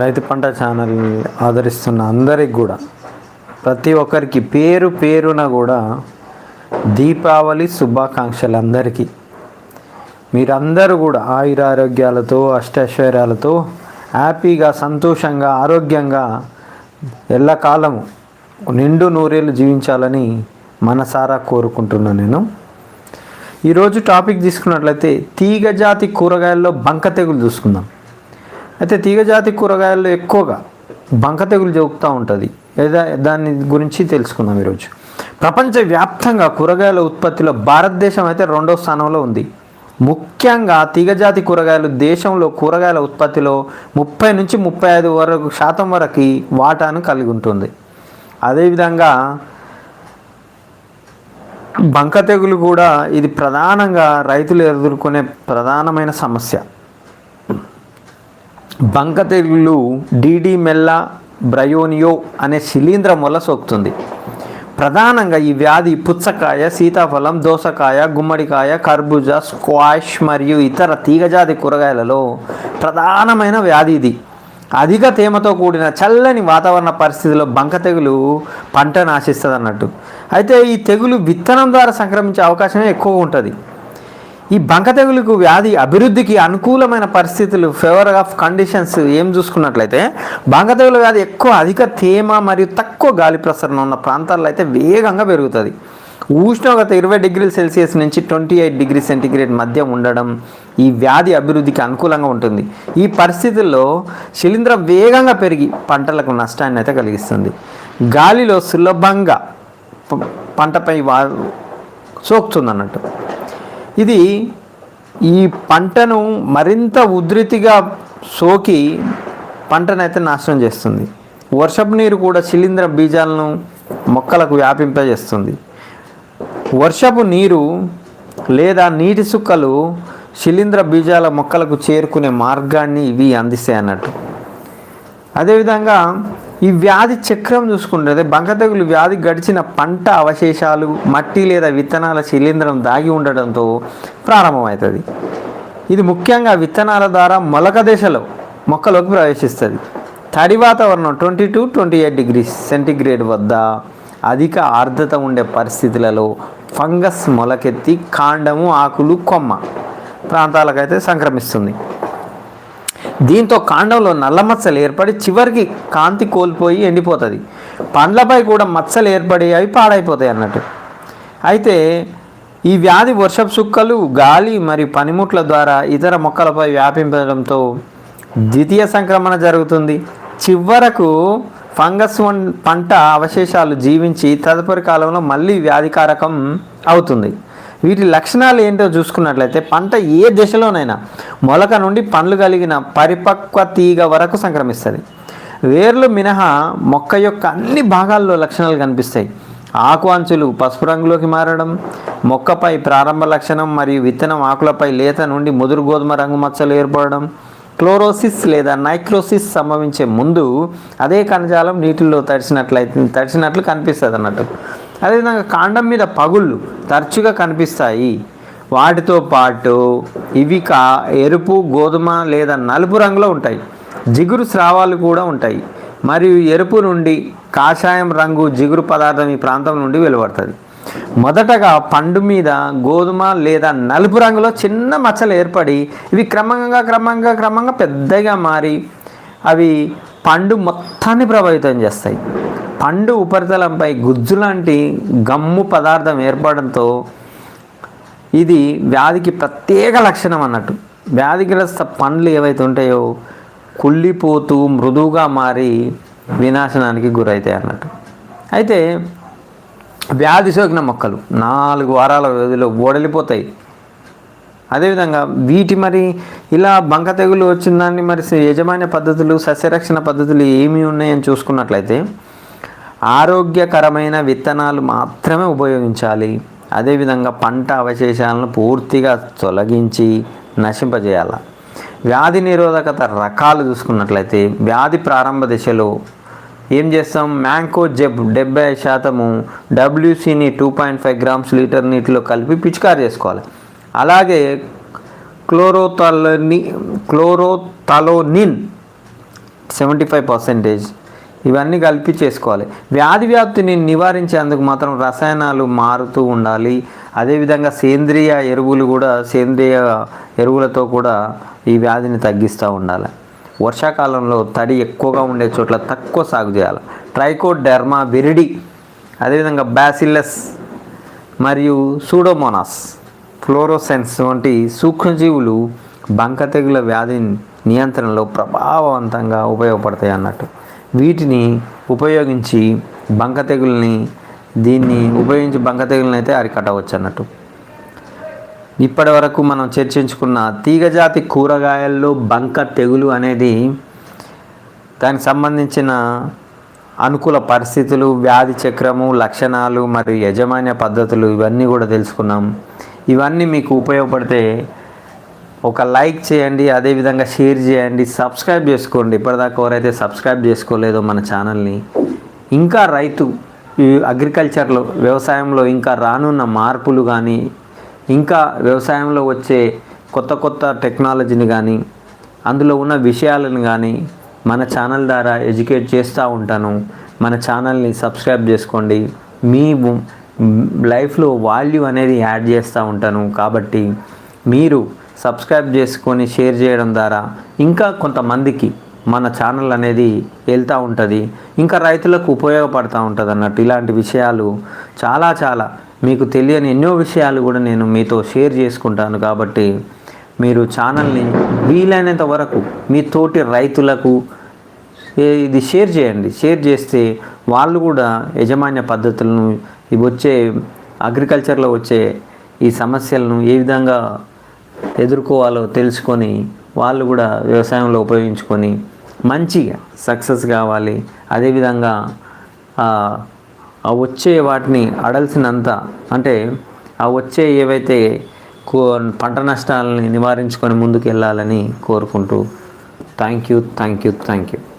రైతు పంట ఛానల్ ఆదరిస్తున్న అందరికి కూడా ప్రతి ఒక్కరికి పేరు పేరున కూడా దీపావళి శుభాకాంక్షలు అందరికీ. మీరందరూ కూడా ఆయురారోగ్యాలతో అష్టైశ్వర్యాలతో హ్యాపీగా సంతోషంగా ఆరోగ్యంగా ఎల్లకాలము నిండు నూరేళ్ళు జీవించాలని మనసారా కోరుకుంటున్నాను నేను. ఈరోజు టాపిక్ తీసుకున్నట్లయితే తీగజాతి కూరగాయల్లో బంక తెగులు చూసుకుందాం. అయితే తీగజాతి కూరగాయల్లో ఎక్కువగా బంక తెగులు జోకుతూ ఉంటుంది. లేదా దాని గురించి తెలుసుకుందాం ఈరోజు. ప్రపంచవ్యాప్తంగా కూరగాయల ఉత్పత్తిలో భారతదేశం అయితే రెండో స్థానంలో ఉంది. ముఖ్యంగా తీగజాతి కూరగాయలు దేశంలో కూరగాయల ఉత్పత్తిలో ముప్పై నుంచి ముప్పై ఐదు వరకు శాతం వరకు వాటాను కలిగి ఉంటుంది. అదేవిధంగా బంక తెగులు కూడా ఇది ప్రధానంగా రైతులు ఎదుర్కొనే ప్రధానమైన సమస్య. బంక తెగులు డీడీ మెల్ల బ్రయోనియో అనే శిలీంద్రం వల్ల సోకుతుంది. ప్రధానంగా ఈ వ్యాధి పుచ్చకాయ సీతాఫలం దోసకాయ గుమ్మడికాయ కర్బూజా స్క్వాష్ మరియు ఇతర తీగజాతి కూరగాయలలో ప్రధానమైన వ్యాధి ఇది. అధిక తేమతో కూడిన చల్లని వాతావరణ పరిస్థితిలో బంక తెగులు పంట నాశిస్తుంది అన్నట్టు అయితే ఈ తెగులు విత్తనం ద్వారా సంక్రమించే అవకాశమే ఎక్కువ ఉంటుంది. ఈ బంక తెగులుకు వ్యాధి అభివృద్ధికి అనుకూలమైన పరిస్థితులు ఫేవర్ ఆఫ్ కండిషన్స్ ఏం చూసుకున్నట్లయితే బంక తెగులు వ్యాధి ఎక్కువ అధిక తేమ మరియు తక్కువ గాలి ప్రసరణ ఉన్న ప్రాంతాల్లో అయితే వేగంగా పెరుగుతుంది. ఉష్ణోగ్రత ఇరవై డిగ్రీల సెల్సియస్ నుంచి ట్వంటీ ఎయిట్ డిగ్రీ సెంటిగ్రేడ్ మధ్య ఉండడం ఈ వ్యాధి అభివృద్ధికి అనుకూలంగా ఉంటుంది. ఈ పరిస్థితుల్లో శిలీంధ్రం వేగంగా పెరిగి పంటలకు నష్టాన్ని అయితే కలిగిస్తుంది. గాలిలో సులభంగా పంటపై వా సోకుతుంది అన్నట్టు ఇది ఈ పంటను మరింత ఉధృతిగా సోకి పంటనైతే నాశనం చేస్తుంది. వర్షపు నీరు కూడా శిలీంద్ర బీజాలను మొక్కలకు వ్యాపింపజేస్తుంది. వర్షపు నీరు లేదా నీటి సుక్కలు శిలీంద్ర బీజాల మొక్కలకు చేరుకునే మార్గాన్ని ఇవి అందిస్తాయి అన్నట్టు. అదేవిధంగా ఈ వ్యాధి చక్రం చూసుకుంటే అదే బంక తెగులు వ్యాధి గడిచిన పంట అవశేషాలు మట్టి లేదా విత్తనాల శిలీంధ్రం దాగి ఉండడంతో ప్రారంభమవుతుంది. ఇది ముఖ్యంగా విత్తనాల ద్వారా మొలక దశలో మొక్కలోకి ప్రవేశిస్తుంది. తడి వాతావరణం twenty two twenty eight degree centigrade వద్ద అధిక ఆర్ద్రత ఉండే పరిస్థితులలో ఫంగస్ మొలకెత్తి కాండము ఆకులు కొమ్మ ప్రాంతాలకైతే సంక్రమిస్తుంది. దీంతో కాండంలో నల్ల మచ్చలు ఏర్పడి చివరికి కాంతి కోల్పోయి ఎండిపోతుంది. పండ్లపై కూడా మచ్చలు ఏర్పడి అవి పాడైపోతాయి అన్నట్టు. అయితే ఈ వ్యాధి వర్షపు సుక్కలు గాలి మరియు పనిముట్ల ద్వారా ఇతర మొక్కలపై వ్యాపించడంతో ద్వితీయ సంక్రమణ జరుగుతుంది. చివరకు ఫంగస్ వన్ పంట అవశేషాలు జీవించి తదుపరి కాలంలో మళ్ళీ వ్యాధికారకం అవుతుంది. వీటి లక్షణాలు ఏంటో చూసుకున్నట్లయితే పంట ఏ దశలోనైనా మొలక నుండి పండ్లు కలిగిన పరిపక్వ తీగ వరకు సంక్రమిస్తుంది. వేర్లు మినహా మొక్క యొక్క అన్ని భాగాల్లో లక్షణాలు కనిపిస్తాయి. ఆకు అంచులు పసుపు రంగులోకి మారడం మొక్కపై ప్రారంభ లక్షణం మరియు విత్తనం ఆకులపై లేత నుండి ముదురు గోధుమ రంగు మచ్చలు ఏర్పడడం క్లోరోసిస్ లేదా నైక్రోసిస్ సంభవించే ముందు అదే కణజాలం నీటిలో తడిసినట్లయితే తడిసినట్లు కనిపిస్తుంది అన్నట్టు అదేవిధంగా కాండం మీద పగుళ్ళు తరచుగా కనిపిస్తాయి. వాటితో పాటు ఇవి కా ఎరుపు గోధుమ లేదా నలుపు రంగులో ఉంటాయి. జిగురు స్రావాలు కూడా ఉంటాయి. మరియు ఎరుపు నుండి కాషాయం రంగు జిగురు పదార్థం ఈ ప్రాంతం నుండి వెలువడుతుంది. మొదటగా పండు మీద గోధుమ లేదా నలుపు రంగులో చిన్న మచ్చలు ఏర్పడి ఇవి క్రమంగా క్రమంగా క్రమంగా పెద్దగా మారి అవి పండు మొత్తాన్ని ప్రభావితం చేస్తాయి. పండు ఉపరితలంపై గుజ్జు లాంటి గమ్ము పదార్థం ఏర్పడంతో ఇది వ్యాధికి ప్రత్యేక లక్షణం అన్నట్టు. వ్యాధిగ్రస్త పండ్లు ఏవైతే ఉంటాయో కుళ్ళిపోతూ మృదువుగా మారి వినాశనానికి గురవుతాయి అన్నట్టు. అయితే వ్యాధి సోకిన మొక్కలు నాలుగు వారాల వ్యవధిలో ఓడలిపోతాయి. అదేవిధంగా వీటి మరి ఇలా బంక తెగులు వచ్చిందాన్ని మరి యజమాన్య పద్ధతులు సస్యరక్షణ పద్ధతులు ఏమి ఉన్నాయని చూసుకున్నట్లయితే ఆరోగ్యకరమైన విత్తనాలు మాత్రమే ఉపయోగించాలి. అదేవిధంగా పంట అవశేషాలను పూర్తిగా తొలగించి నశింపజేయాల. వ్యాధి నిరోధకత రకాలు చూసుకున్నట్లయితే వ్యాధి ప్రారంభ దశలో ఏం చేస్తాం? మ్యాంకో జెబ్ డెబ్బై శాతము డబ్ల్యూసీని two point five grams litre నీటిలో కలిపి పిచికారి చేసుకోవాలి. అలాగే క్లోరోతలని క్లోరోతలోనిన్ సెవెంటీ ఫైవ్ పర్సెంటేజ్ ఇవన్నీ కలిపి చేసుకోవాలి. వ్యాధి వ్యాప్తిని నివారించేందుకు మాత్రం రసాయనాలు మారుతూ ఉండాలి. అదేవిధంగా సేంద్రియ ఎరువులు కూడా సేంద్రియ ఎరువులతో కూడా ఈ వ్యాధిని తగ్గిస్తూ ఉండాలి. వర్షాకాలంలో తడి ఎక్కువగా ఉండే చోట్ల తక్కువ సాగు చేయాలి. ట్రైకోడెర్మా విరిడి అదేవిధంగా బ్యాసిల్లస్ మరియు సూడోమోనాస్ ఫ్లోరోసెన్స్ వంటి సూక్ష్మజీవులు బంక తెగుల వ్యాధి నియంత్రణలో ప్రభావవంతంగా ఉపయోగపడతాయి అన్నట్టు. వీటిని ఉపయోగించి బంక తెగుల్ని దీన్ని ఉపయోగించి బంక తెగుల్ని అయితే అరికట్టవచ్చు అన్నట్టు. ఇప్పటి వరకు మనం చర్చించుకున్న తీగజాతి కూరగాయల్లో బంక తెగులు అనేది దానికి సంబంధించిన అనుకూల పరిస్థితులు వ్యాధి చక్రము లక్షణాలు మరియు యజమాన్య పద్ధతులు ఇవన్నీ కూడా తెలుసుకున్నాం. ఇవన్నీ మీకు ఉపయోగపడితే ఒక లైక్ చేయండి అదేవిధంగా షేర్ చేయండి సబ్స్క్రైబ్ చేసుకోండి. ఇప్పటిదాకా ఎవరైతే సబ్స్క్రైబ్ చేసుకోలేదో మన ఛానల్ని. ఇంకా రైతు ఈ అగ్రికల్చర్లో వ్యవసాయంలో ఇంకా రానున్న మార్పులు కానీ ఇంకా వ్యవసాయంలో వచ్చే కొత్త కొత్త టెక్నాలజీని కానీ అందులో ఉన్న విషయాలను కానీ మన ఛానల్ ద్వారా ఎడ్యుకేట్ చేస్తూ ఉంటాను. మన ఛానల్ని సబ్స్క్రైబ్ చేసుకోండి. మీ లైఫ్లో వాల్యూ అనేది యాడ్ చేస్తూ ఉంటాను. కాబట్టి మీరు సబ్స్క్రైబ్ చేసుకొని షేర్ చేయడం ద్వారా ఇంకా కొంతమందికి మన ఛానల్ అనేది వెళ్తూ ఉంటుంది. ఇంకా రైతులకు ఉపయోగపడుతూ ఉంటుంది అన్నట్టు ఇలాంటి విషయాలు చాలా చాలా మీకు తెలియని ఎన్నో విషయాలు కూడా నేను మీతో షేర్ చేసుకుంటాను కాబట్టి మీరు ఛానల్ని వీలైనంత వరకు మీ తోటి రైతులకు ఇది షేర్ చేయండి. షేర్ చేస్తే వాళ్ళు కూడా యజమాన్య పద్ధతులను ఇవి వచ్చే అగ్రికల్చర్లో వచ్చే ఈ సమస్యలను ఏ విధంగా ఎదుర్కోవాలో తెలుసుకొని వాళ్ళు కూడా వ్యవసాయంలో ఉపయోగించుకొని మంచిగా సక్సెస్ కావాలి. అదేవిధంగా ఆ వచ్చే వాటిని అడల్సినంత అంటే ఆ వచ్చే ఏవైతే కో పంట నష్టాలని నివారించుకొని ముందుకు వెళ్ళాలని కోరుకుంటూ thank you thank you thank you